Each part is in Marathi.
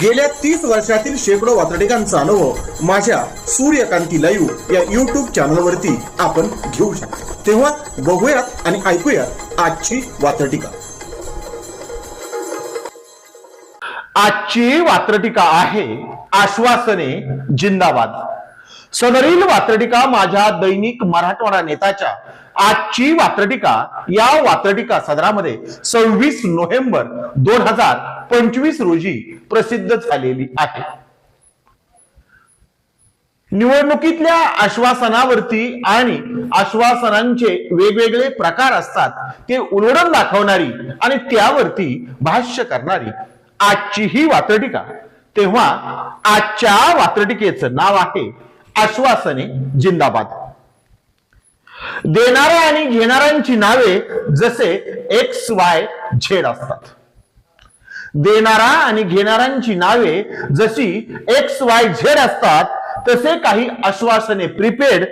गेल्या तीस वर्षातील शेकडो वातडिकांचा अनुभव माझ्या सूर्यकांती लाईव्ह या युट्यूब चॅनलवरती आपण घेऊ शकतो. तेव्हा बघूयात आणि ऐकूयात आजची वातडिका आजची वात्रटिका आहे आश्वासने जिंदाबाद. सदरील वात्रटिका माझ्या दैनिक मराठवाडा नेताच्या. आजची वात्रटिका या वात्रटिका सदरामध्ये सव्वीस नोव्हेंबर दोन हजार पंचवीस रोजी प्रसिद्ध झालेली आहे. निवडणुकीतल्या आश्वासनावरती आणि आश्वासनांचे वेगवेगळे प्रकार असतात ते उलगडून दाखवणारी आणि त्यावरती भाष्य करणारी आजची ही वात्रटिका. तेव्हा आजच्या वात्रटिकेचं नाव आहे आश्वासने जिंदाबाद. देणाऱ्या आणि घेणाऱ्यांची नावे जसे एक्स वाय झेड असतात. देणारा आणि घेणाऱ्यांची नावे जशी एक्स वाय झेड असतात तसे काही आश्वासने प्रीपेड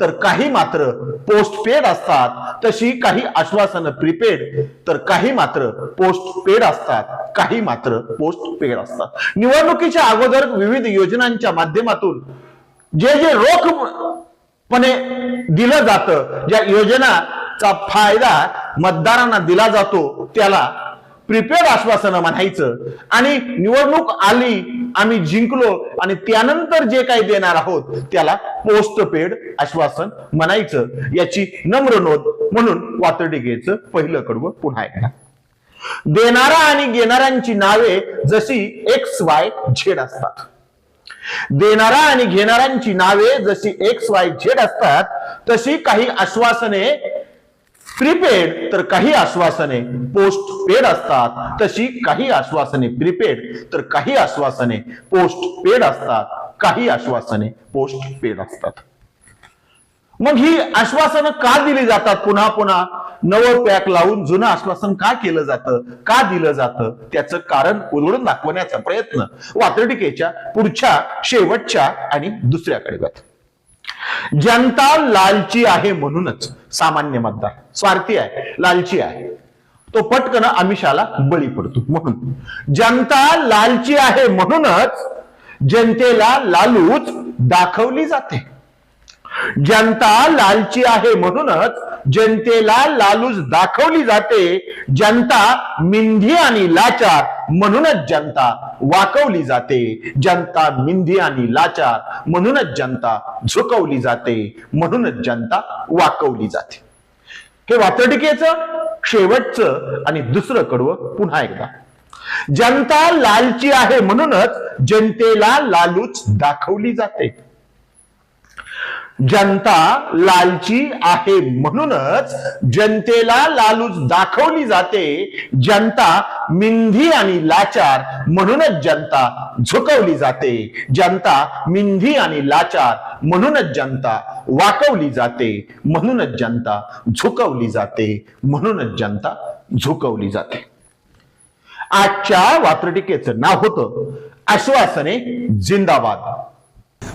तर काही मात्र पोस्ट पेड असतात. तशी काही आश्वासनं प्रीपेड तर काही मात्र पोस्ट पेड असतात. काही मात्र पोस्ट पेड असतात. निवडणुकीच्या अगोदर विविध योजनांच्या माध्यमातून जे जे रोखपणे दिलं जातं ज्या योजनाचा फायदा मतदारांना दिला जातो त्याला प्रिपेड आश्वासनं म्हणायचं. आणि निवडणूक आली आम्ही जिंकलो आणि त्यानंतर जे काही देणार आहोत त्याला पोस्ट पेड आश्वासन म्हणायचं. याची नम्र नोंद म्हणून वातडिकेचं पहिलं कडवं पुन्हा एकदा. देणारा आणि घेणाऱ्यांची नावे जशी एक्स वाय झेड असतात. देणारा आणि घेणाऱ्यांची नावे जशी एक्स वाय झेड असतात तशी काही आश्वासने प्रीपेड तर काही आश्वासने पोस्ट पेड असतात. तशी काही आश्वासने प्रीपेड तर काही आश्वासने पोस्ट पेड असतात. काही आश्वासने पोस्ट पेड असतात. मग ही आश्वासनं का दिली जातात पुन्हा पुन्हा? नवं पॅक लावून जुनं आश्वासन का केलं जातं? का दिलं जातं? त्याचं कारण उलगडून दाखवण्याचा प्रयत्न वात्रटिकेच्या पुढच्या शेवटच्या आणि दुसऱ्याकडे जनता लालची आहे म्हणूनच सामान्य मतदार स्वार्थी आहे लालची आहे. तो पटकन आमिषाला बळी पडतो म्हणून. जनता लालची आहे म्हणूनच जनतेला लालूच दाखवली जाते. जनता लालची आहे म्हणूनच जनतेला लालूच दाखवली जाते. जनता मिंधी आणि लाचार म्हणूनच जनता वाकवली जाते. जनता मिंधी आणि लाचार म्हणूनच जनता झुकवली जाते. म्हणूनच जनता वाकवली जाते. हे वातडिकेचं शेवटचं आणि दुसरं कडवं पुन्हा एकदा. जनता लालची आहे म्हणूनच जनतेला लालूच दाखवली जाते. जनता लालची आहे म्हणूनच जनतेला लालूच दाखवली जाते. जनता मिंधी आणि लाचार म्हणूनच जनता झुकवली जाते. जनता मिंधी आणि लाचार म्हणूनच जनता वाकवली जाते. म्हणूनच जनता झुकवली जाते. म्हणूनच जनता झुकवली जाते. आजच्या वात्रटिकेचं नाव होतं आश्वासने जिंदाबाद.